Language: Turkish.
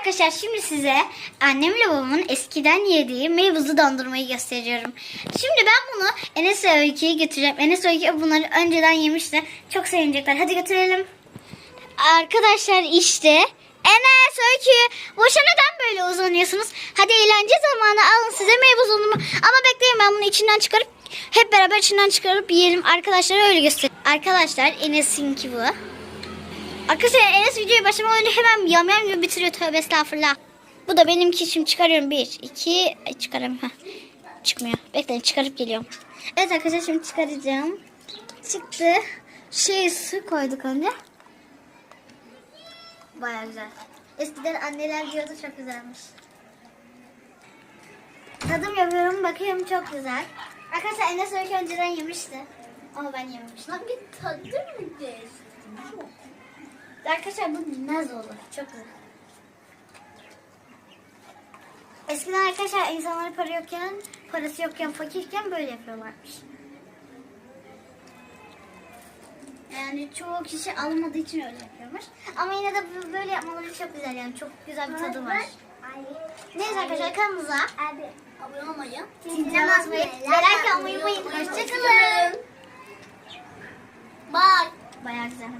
arkadaşlar şimdi size annemle babamın eskiden yediği meyvuzlu dondurmayı gösteriyorum. Şimdi ben bunu Enes ve Öykü'ye götüreceğim. Enes ve Öykü bunları önceden yemişti. Çok sevinecekler. Hadi götürelim. Arkadaşlar işte Enes Öykü boşa neden böyle uzanıyorsunuz? Hadi eğlence zamanı alın size meyve dondurma. Ama bekleyin ben bunu içinden çıkarıp hep beraber içinden çıkarıp yiyelim. Arkadaşlara öyle göster. Arkadaşlar Enes'inki bu. Arkadaşlar Enes videoyu başlamadan önce hemen yam yam gibi bitiriyor. Tövbe estağfurullah. Bu da benimki şimdi çıkarıyorum. Bir, iki, ay çıkaramıyorum. Çıkmıyor. Bekleyin çıkarıp geliyorum. Evet arkadaşlar şimdi çıkaracağım. Çıktı. Şey su koyduk önce. Baya güzel. Eskiden anneler diyordu çok güzelmiş. Tadım yapıyorum bakıyorum çok güzel. Arkadaşlar Enes Öykü önceden yemişti. Ama ben yememiştim. Hangi tadı mı değişti? Arkadaşlar bu naz olur. Çok güzel. Eskiden arkadaşlar insanlar para yokken, parası yokken, fakirken böyle yapıyorlarmış. Yani çoğu kişi almadığı için öyle yapıyormuş. Ama yine de böyle yapmaları çok güzel yani. Çok güzel bir tadı var. Neyse arkadaşlar kanalımıza Abi abone olmayı. zincire basmayı, like atmayı unutmayın. Hoşçakalın. Bye. Bayağı güzel.